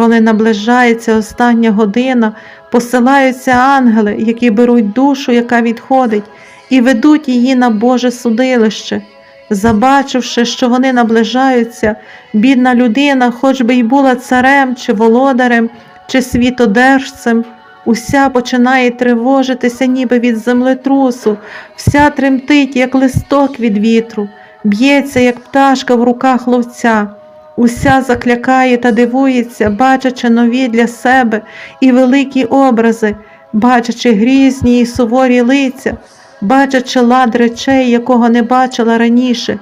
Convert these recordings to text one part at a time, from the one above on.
Коли наближається остання година, посилаються ангели, які беруть душу, яка відходить, і ведуть її на Боже судилище. Забачивши, що вони наближаються, бідна людина, хоч би й була царем чи володарем, чи світодержцем, уся починає тривожитися, ніби від землетрусу, вся тремтить, як листок від вітру, б'ється, як пташка в руках ловця. Уся заклякає та дивується, бачачи нові для себе і великі образи, бачачи грізні і суворі лиця, бачачи лад речей, якого не бачила раніше.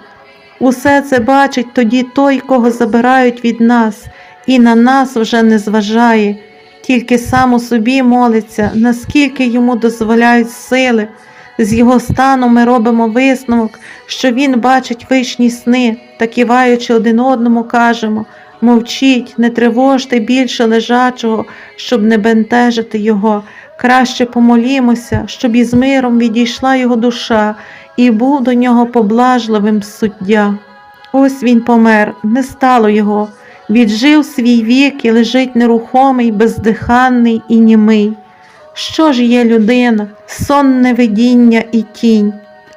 Усе це бачить тоді той, кого забирають від нас, і на нас вже не зважає, тільки сам у собі молиться, наскільки йому дозволяють сили. З його стану ми робимо висновок, що він бачить вишні сни та киваючи один одному, кажемо мовчіть, не тривожте більше лежачого, щоб не бентежити його. Краще помолімося, щоб із миром відійшла його душа, і був до нього поблажливим суддя. Ось він помер, не стало його, віджив свій вік і лежить нерухомий, бездиханний і німий. Що ж є людина, сонне видіння і тінь?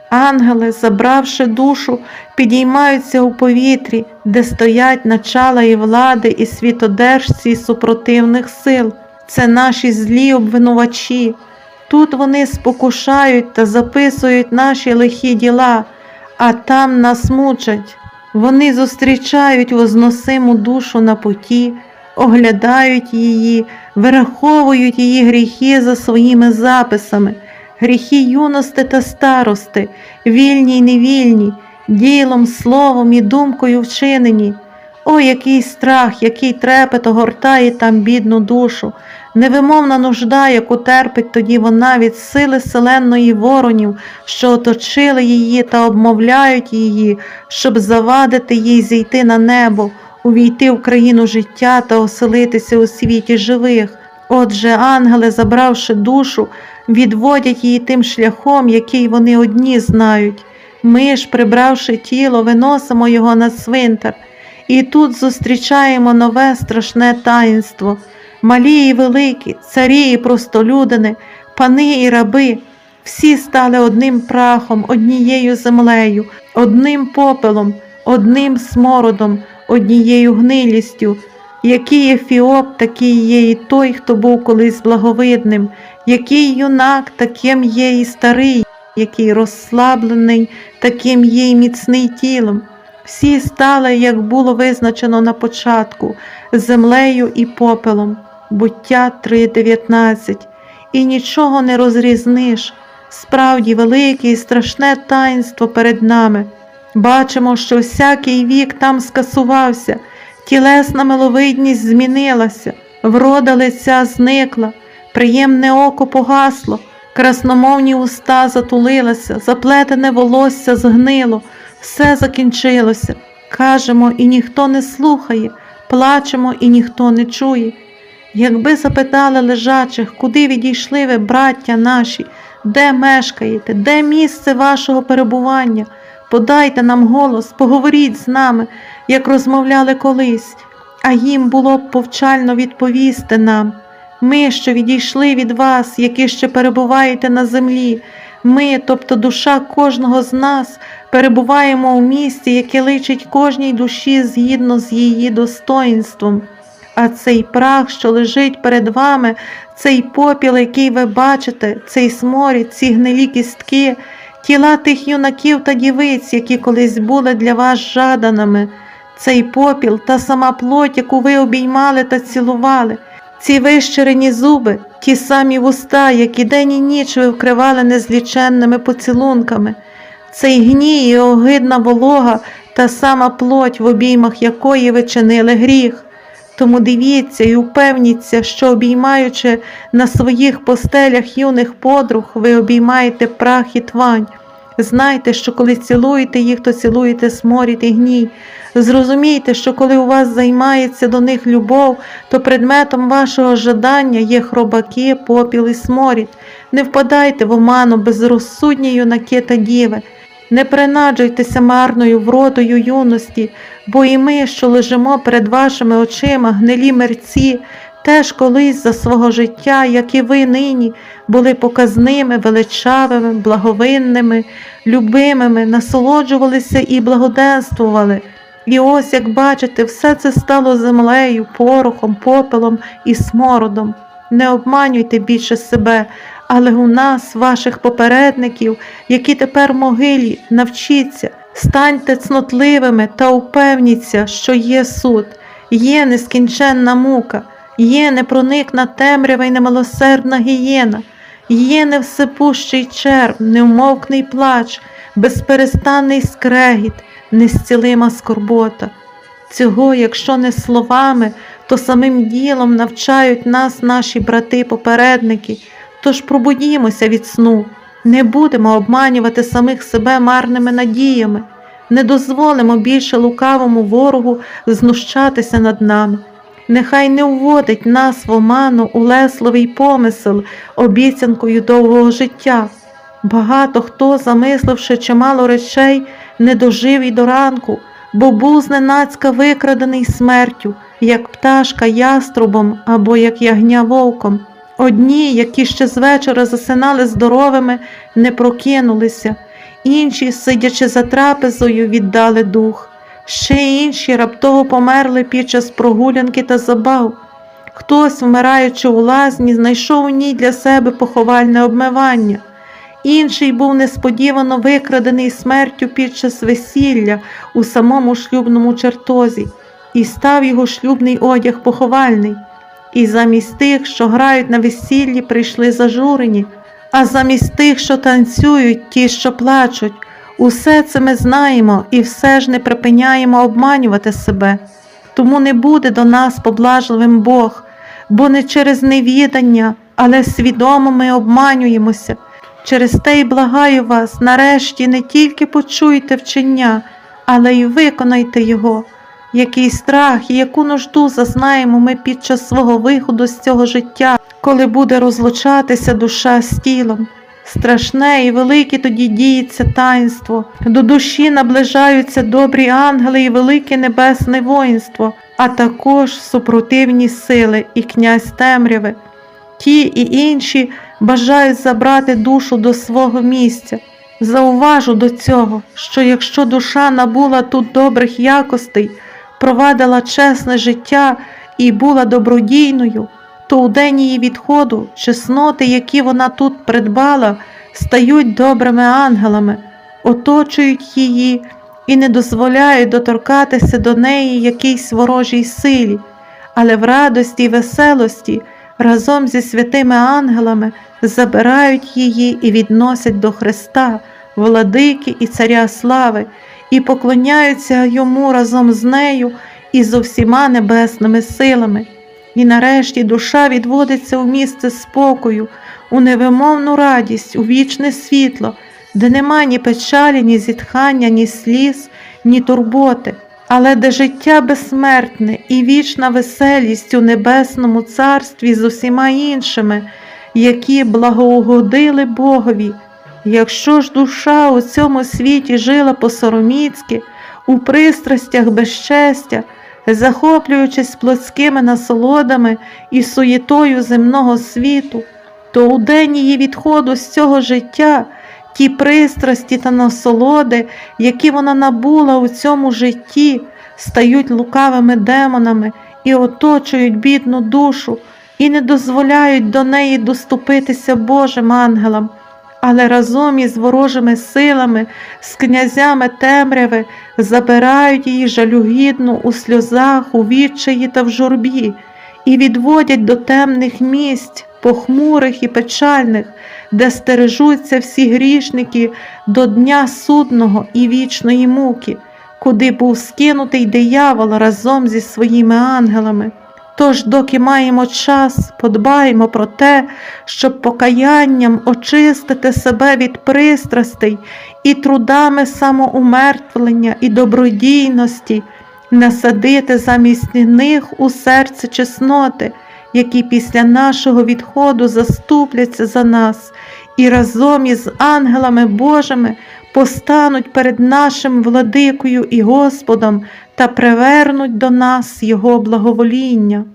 Ангели, забравши душу, підіймаються у повітрі, де стоять начала і влади, і світодержці і супротивних сил. Це наші злі обвинувачі. Тут вони спокушають та записують наші лихі діла, а там нас мучать. Вони зустрічають возносиму душу на поті, оглядають її, вираховують її гріхи за своїми записами, гріхи юності та старости, вільні й невільні, ділом, словом і думкою вчинені. О, який страх, який трепет огортає там бідну душу, невимовна нужда, яку терпить тоді вона від сили селенної воронів, що оточили її та обмовляють її, щоб завадити їй зійти на небо, увійти в країну життя та оселитися у світі живих. Отже, ангели, забравши душу, відводять її тим шляхом, який вони одні знають. Ми ж, прибравши тіло, виносимо його на цвинтар. І тут зустрічаємо нове страшне таїнство, малі і великі, царі і простолюдини, пани і раби, всі стали одним прахом, однією землею, одним попелом, одним смородом, однією гнилістю. Який Ефіоп, такий є і той, хто був колись благовидним, який юнак, таким є і старий, який розслаблений, таким є і міцний тілом. Всі стали, як було визначено на початку, землею і попелом, буття 3.19, і нічого не розрізниш. Справді велике і страшне таїнство перед нами. Бачимо, що всякий вік там скасувався, тілесна миловидність змінилася, врода лиця зникла, приємне око погасло, красномовні уста затулилися, заплетене волосся згнило. Все закінчилося. Кажемо, і ніхто не слухає, плачемо, і ніхто не чує. Якби запитали лежачих, куди відійшли ви, браття наші, де мешкаєте, де місце вашого перебування? Подайте нам голос, поговоріть з нами, як розмовляли колись, а їм було б повчально відповісти нам. Ми, що відійшли від вас, які ще перебуваєте на землі, ми, тобто душа кожного з нас, перебуваємо у місці, яке личить кожній душі згідно з її достоїнством. А цей прах, що лежить перед вами, цей попіл, який ви бачите, цей сморід, ці гнилі кістки, тіла тих юнаків та дівиць, які колись були для вас жаданими, цей попіл та сама плоть, яку ви обіймали та цілували, ці вищерені зуби, ті самі вуста, які день і ніч ви вкривали незліченними поцілунками, цей гній і огидна волога, та сама плоть, в обіймах якої ви чинили гріх. Тому дивіться і упевніться, що обіймаючи на своїх постелях юних подруг, ви обіймаєте прах і твань. Знайте, що коли цілуєте їх, то цілуєте сморід і гній. Зрозумійте, що коли у вас займається до них любов, то предметом вашого жадання є хробаки, попіл і сморід. Не впадайте в оману безрозсудні юнаки та діви. Не принаджуйтеся марною вродою юності, бо і ми, що лежимо перед вашими очима, гнилі мерці, теж колись за свого життя, як і ви нині, були показними, величавими, благовинними, любимими, насолоджувалися і благоденствували. І ось, як бачите, все це стало землею, порохом, попелом і смородом. Не обманюйте більше себе, але у нас, ваших попередників, які тепер могилі, навчіться, станьте цнотливими та упевніться, що є суд, є нескінченна мука, є непроникна темрява й немилосердна гієна, є невсипущий черв, невмовкний плач, безперестанний скрегіт, незцілима скорбота. Цього, якщо не словами, то самим ділом навчають нас наші брати-попередники. Тож пробудімося від сну, не будемо обманювати самих себе марними надіями, не дозволимо більше лукавому ворогу знущатися над нами. Нехай не вводить нас в оману улесливий помисел обіцянкою довгого життя. Багато хто, замисливши чимало речей, не дожив і до ранку, бо був зненацька викрадений смертю, як пташка яструбом або як ягня вовком. Одні, які ще з вечора засинали здоровими, не прокинулися, інші, сидячи за трапезою, віддали дух, ще інші раптово померли під час прогулянки та забав. Хтось, вмираючи у лазні, знайшов у ній для себе поховальне обмивання. Інший був несподівано викрадений смертю під час весілля у самому шлюбному чертозі, і став його шлюбний одяг поховальний. І замість тих, що грають на весіллі, прийшли зажурені, а замість тих, що танцюють, ті, що плачуть. Усе це ми знаємо і все ж не припиняємо обманювати себе. Тому не буде до нас поблажливим Бог, бо не через невідання, але свідомо ми обманюємося. Через те й благаю вас, нарешті не тільки почуйте вчення, але й виконайте його. Який страх і яку нужду зазнаємо ми під час свого виходу з цього життя, коли буде розлучатися душа з тілом. Страшне і велике тоді діється таїнство, до душі наближаються добрі ангели і велике небесне воїнство, а також супротивні сили і князь темряви. Ті і інші бажають забрати душу до свого місця. Зауважу до цього, що якщо душа набула тут добрих якостей, провадила чесне життя і була добродійною, то у день її відходу чесноти, які вона тут придбала, стають добрими ангелами, оточують її і не дозволяють доторкатися до неї якійсь ворожій силі, але в радості й веселості разом зі святими ангелами забирають її і відносять до Христа, владики і Царя слави, і поклоняються йому разом з нею і з усіма небесними силами. І нарешті душа відводиться у місце спокою, у невимовну радість, у вічне світло, де нема ні печалі, ні зітхання, ні сліз, ні турботи, але де життя безсмертне і вічна веселість у небесному царстві з усіма іншими, які благоугодили Богові. Якщо ж душа у цьому світі жила по-сороміцьки, у пристрастях безчестя, захоплюючись плотськими насолодами і суєтою земного світу, то у день її відходу з цього життя ті пристрасті та насолоди, які вона набула у цьому житті, стають лукавими демонами і оточують бідну душу, і не дозволяють до неї доступитися Божим ангелам але разом із ворожими силами, з князями темряви забирають її жалюгідну у сльозах, у відчаї та в журбі, і відводять до темних місць, похмурих і печальних, де стережуться всі грішники до дня судного і вічної муки, куди був скинутий диявол разом зі своїми ангелами. Тож, доки маємо час, подбаємо про те, щоб покаянням очистити себе від пристрастей і трудами самоумертвлення і добродійності, насадити замість них у серце чесноти, які після нашого відходу заступляться за нас, і разом із ангелами Божими постануть перед нашим владикою і Господом та привернуть до нас Його благовоління.